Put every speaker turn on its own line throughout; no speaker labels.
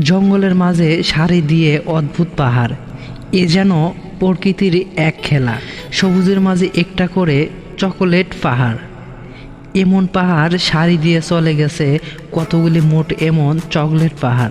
জঙ্গলের মাঝে সারি দিয়ে অদ্ভুত পাহাড়। এ যেন প্রকৃতির এক খেলা। সবুজের মাঝে একটা করে চকোলেট পাহাড়। এমন পাহাড় সারি দিয়ে চলে গেছে কতগুলি মোট এমন চকলেট পাহাড়।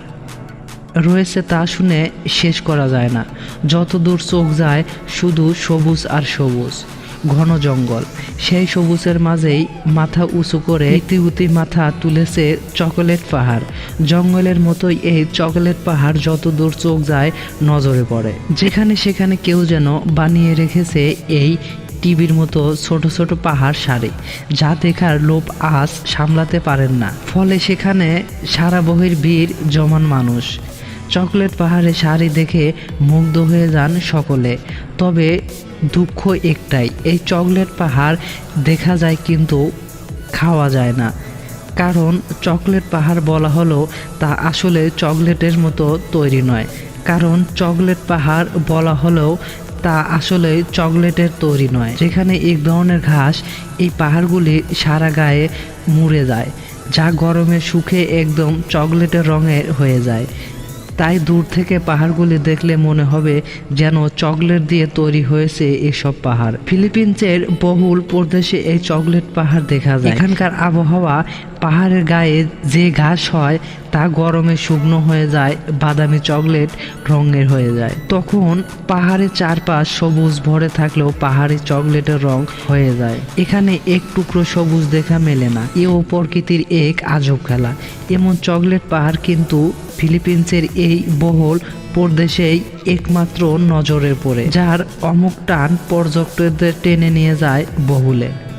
রয়েছে তা শুনে শেষ করা যায় না। যত দূর চোখ যায়, শুধু সবুজ আর সবুজ। ঘন জঙ্গল। সেই সবুজের মাঝেই মাথা উঁচু করে ইতিউতি মাথা তুলেছে চকোলেট পাহাড়। জঙ্গলের মতোই এই চকোলেট পাহাড় যত দূর চোখ যায় নজরে পড়ে। যেখানে সেখানে কেউ যেন বানিয়ে রেখেছে এই টিভির মতো ছোট ছোট পাহাড় সারি, যা দেখার লোভ আজ সামলাতে পারেন না। ফলে সেখানে সারা বহির ভিড় জমান মানুষ। চকলেট পাহাড়ে শাড়ি দেখে মুগ্ধ হয়ে যান সকলে। তবে দুঃখ একটাই, এই চকলেট পাহাড় দেখা যায় কিন্তু খাওয়া যায় না। কারণ চকলেট পাহাড় বলা হলো, তা আসলে চকলেটের মতো তৈরি নয়। কারণ চকলেট পাহাড় বলা হলেও তা আসলে চকলেটের তৈরি নয়। যেখানে এক ধরনের ঘাস, এই পাহাড়গুলি সারা গায়ে মুড়ে যায়, যা গরমে শুকে একদম চকলেটের রঙের হয়ে যায়। তাই দূর থেকে পাহাড়গুলি দেখলে মনে হবে যেন চকলেট দিয়ে তৈরি হয়েছে এসব পাহাড়। ফিলিপিন্সের বহুল প্রদেশে এই চকলেট পাহাড় দেখা যায়। এখানকার আবহাওয়া পাহাড়ের গায়ে যে ঘাস হয় তা গরমে শুকনো হয়ে যায়, বাদামি চকলেট রঙের হয়ে যায়। তখন পাহাড়ের চারপাশ সবুজ ভরে থাকলেও পাহাড়ি চকলেটের রং হয়ে যায়। এখানে এক টুকরো সবুজ দেখা মেলে না। এও প্রকৃতির এক আজব খেলা। এমন চকলেট পাহাড় কিন্তু ফিলিপিন্সের এই বহল প্রদেশেই একমাত্র নজরে পড়ে, যার অমুক টান পর্যটকদের টেনে নিয়ে যায় বহুলে।